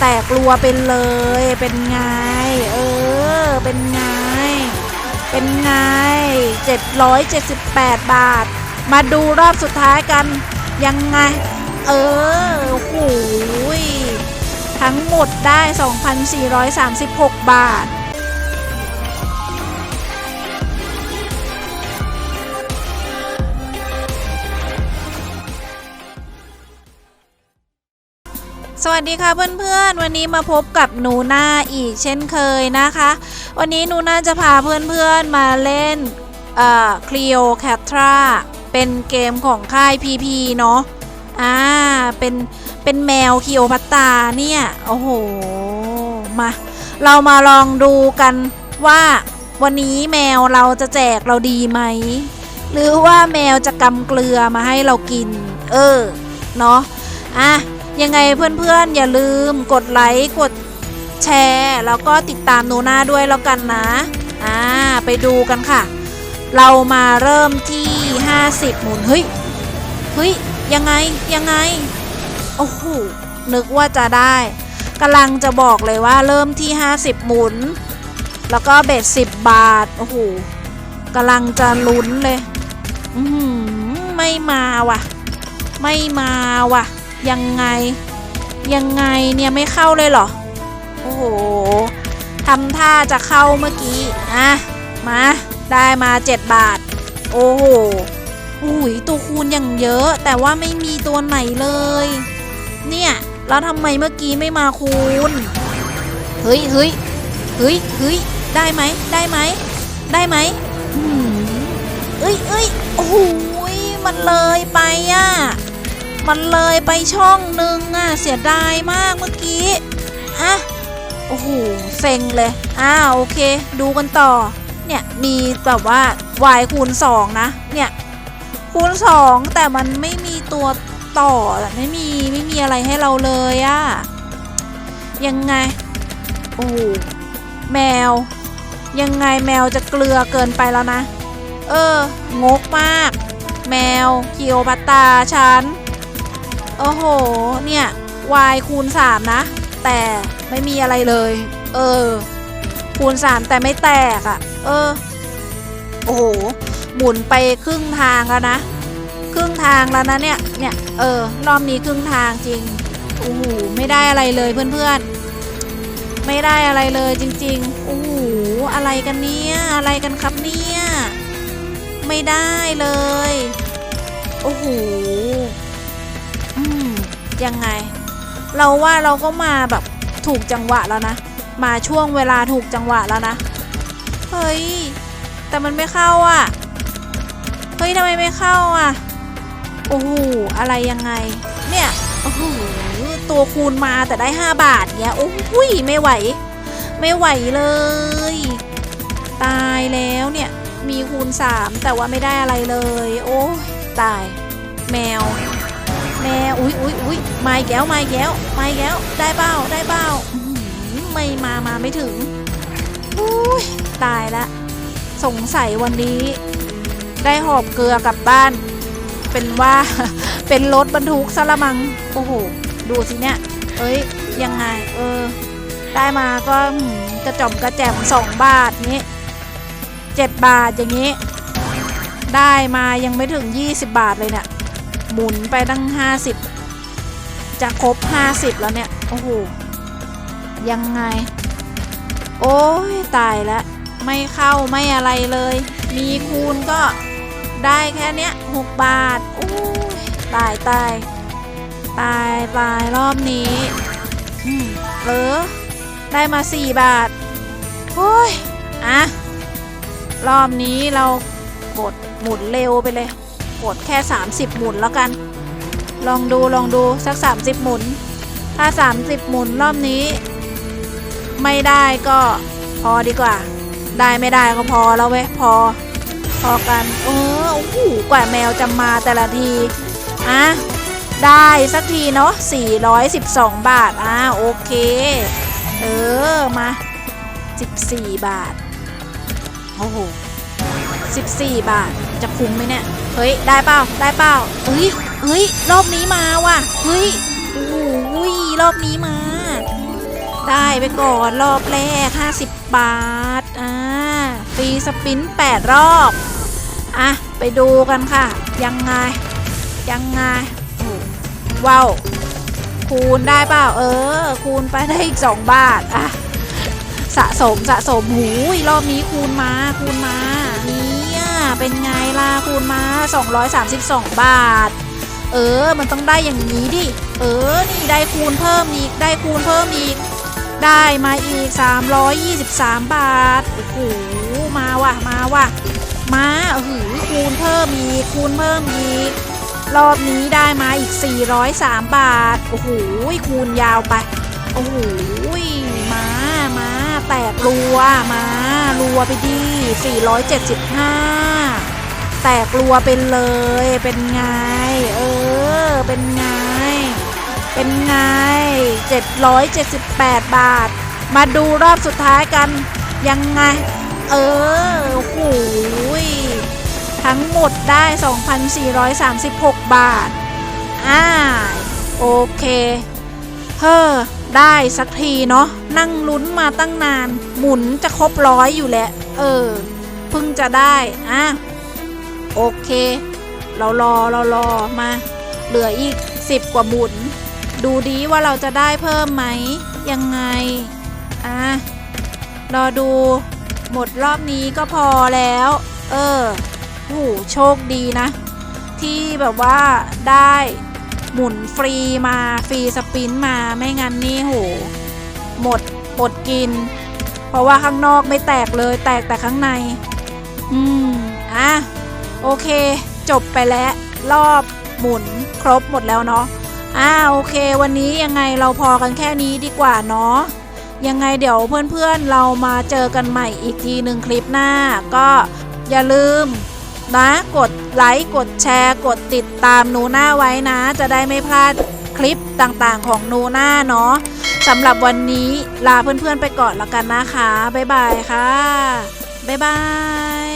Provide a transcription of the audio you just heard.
แตกรัวเป็นเลย เป็นไง เออ เป็นไง เป็นไง 778 บาท มาดูรอบสุดท้ายกัน ยังไง เออหูยทั้งหมดได้ 2,436 บาท สวัสดีค่ะเพื่อนๆ วันนี้มาพบกับหนูนาอีกเช่นเคยนะคะ วันนี้หนูนาจะพาเพื่อนๆมาเล่นเอ่อคลีโอแคทราเป็นเกมของค่าย PP เนาะอ่าเป็นเป็นแมวคีโอพัตตาเนี่ย โอ้โห มา เรามาลองดูกันว่าวันนี้แมวเราจะแจกเราดีไหม หรือว่าแมวจะกำเกลือมาให้เรากิน เออ เนาะอะ ยังไงเพื่อนๆ อย่าลืมกดไลค์กดแชร์แล้วก็ติดตามโนนาด้วยแล้วกันนะ อ่า ไปดูกันค่ะ เรามาเริ่มที่ 50 หมุน เฮ้ย เฮ้ย ยังไง ยังไง โอ้โห นึกว่าจะได้กำลังจะบอกเลยว่าเริ่มที่ 50 หมุน แล้วก็เบ็ด10 บาท โอ้โหกำลังจะลุ้นเลย อือหือไม่มาว่ะ ไม่มาว่ะ ยังไง ยังไงเนี่ยไม่เข้าเลยเหรอ โอ้โหทำท่าจะเข้าเมื่อกี้ อะ มา ได้มา 7 บาท โอ้โหอุ้ยตัวคูณอย่างเยอะ แต่ว่าไม่มีตัวไหนเลย เนี่ย แล้วทำไมเมื่อกี้ไม่มาคูณ เฮ้ยเฮ้ยเฮ้ยเฮ้ยได้ไหม ได้ไหม ได้ไหมเอ้ยเอ้ยโอ้โหยมันเลยไปอะ มันเลยไปช่องหนึ่งอะ เสียดายมากเมื่อกี้อะโอ้โหเซ็งเลย อ้าวโอเค ดูกันต่อ เนี่ยมีแบบว่า y คูณ 2 นะ เนี่ย คูณ 2 แต่มันไม่มีตัวต่อไม่มีไม่มีอะไรให้เราเลยอะยังไง โอ้โหแมว ยังไงแมวจะเกลือเกินไปแล้วนะ เออ งกมาก แมวคิโอพัตตาฉัน โอ้โห เนี่ย y คูณ 3 นะ แต่ไม่มีอะไรเลย เออ คูณ 3 แต่ไม่แตกอะ่ะ เออ โอ้โห หมุนไปครึ่งทางแล้วนะ ครึ่งทางแล้วนะเนี่ย เนี่ย เออ รอบนี้ครึ่งทางจริง โอ้โห ไม่ได้อะไรเลยเพื่อนๆ ไม่ได้อะไรเลยจริงๆ โอ้โห อะไรกันเนี่ย อะไรกันครับเนี่ย ไม่ได้เลย โอ้โห ยังไง เราว่าเราก็มาแบบถูกจังหวะแล้วนะ มาช่วงเวลาถูกจังหวะแล้วนะ เฮ้ย แต่มันไม่เข้าอะ เฮ้ยทำไมไม่เข้าอะ โอ้โห อะไรยังไง เนี่ย โอ้โห ตัวคูณมาแต่ได้ 5 บาทเนี้ยโอ้ยไม่ไหว ไม่ไหวเลย ตายแล้วเนี่ย มีคูณ 3 แต่ว่าไม่ได้อะไรเลย โอ้ตาย แมว แมวอุ้ยอุ้ยอุ้ยไม้แก้วไม้แก้วไม้แก้วได้เปล่าได้เปล่าไม่มามาไม่ถึงอุ้ยตายละ สงสัยวันนี้ ได้หอบเกลือกลับบ้าน เป็นว่าเป็นรถบรรทุกสละมัง โอ้โห ดูสิเนี่ย เอ้ย ยังไง เออ ได้มาก็กระจอมกระแจมสองบาทนี้เจ็ดบาทอย่างนี้ ได้มายังไม่ถึง 20 บาทเลยเนี่ย หมุนไปตั้ง 50 จะครบ 50 แล้วเนี่ย โอ้โห ยังไง โอ้ยตายแล้ว ไม่เข้าไม่อะไรเลย มีคูณก็ได้แค่เนี้ย6บาท โอ้ยตายตายตายตายรอบนี้อืมเออได้มา 4 บาท โอ้ย อะ รอบนี้เรากดหมุนเร็วไปเลย กดแค่ 30 หมุนแล้วกัน ลองดูลองดูสัก 30 หมุน ถ้า 30 หมุนรอบนี้ ไม่ได้ก็พอดีกว่า ได้ไม่ได้ก็พอแล้วเว้ยพอ พอกันเออโอ้โหกว่าแมวจะมาแต่ละทีอะได้สักทีเนาะ412 บาท อะโอเค เออ มา 14 บาท โอ้โห 14 บาท จะคุ้มไหมเนี่ย เฮ้ย ได้เปล่า ได้เปล่าเฮ้ย เฮ้ย รอบนี้มาว่ะ เฮ้ยโอ้โหรอบนี้มา ได้ไปก่อนรอบแรก 50 บาท อ่า ฟรีสปิน 8 รอบ อะ ไปดูกันค่ะ ยังไง ยังไงว้าว คูณได้เปล่า เออ คูณไปได้อีก 2 บาท อะสะสมสะสมหูยรอบนี้คูณมาคูณมาเนี่ย เป็นไงล่ะคูณมา 232 บาท เออ มันต้องได้อย่างนี้ดิ เออ นี่ได้คูณเพิ่มอีก ได้คูณเพิ่มอีก ได้มาอีก 323 บาท โอ้โห มาว่ะ มาว่ะ มาเออหือคูณเพิ่มอีก คูณเพิ่มอีก รอบนี้ได้มาอีก 403 บาท โอ้โห คูณยาวไป โอ้โห มามาแตกรัว มารัวไปดี 475 แตกรัวเป็นเลย เป็นไง เออ เป็นไง เป็นไง 778 บาท มาดูรอบสุดท้ายกัน ยังไง เออโอ้โหยทั้งหมดได้ 2,436 บาท อ่า โอเค เฮ้อ ได้สักทีเนาะ นั่งลุ้นมาตั้งนาน หมุนจะครบร้อยอยู่แหละ เออ เพิ่งจะได้ อะ โอเค เรารอเรารอมา เหลืออีก 10 กว่าหมุน ดูดีว่าเราจะได้เพิ่มไหม ยังไง อะ รอดู หมดรอบนี้ก็พอแล้ว เออโอ้โหโชคดีนะ ที่แบบว่าได้หมุนฟรีมาฟรีสปินมาไม่งั้นนี่โหหมดอดกิน เพราะว่าข้างนอกไม่แตกเลยแตกแต่ข้างใน อืม อะ โอเค จบไปแล้วรอบหมุนครบหมดแล้วเนาะอ่าโอเค วันนี้ยังไงเราพอกันแค่นี้ดีกว่าเนาะยังไงเดี๋ยวเพื่อนๆเรามาเจอกันใหม่อีกทีหนึ่งคลิปหน้า ก็อย่าลืมนะกดไลค์กดแชร์กดติดตามนูน่าไว้นะ จะได้ไม่พลาดคลิปต่างๆของนูน่าเนาะสำหรับวันนี้ลาเพื่อนๆไปก่อนแล้วกันนะคะ บ๊ายบายค่ะ บ๊ายบาย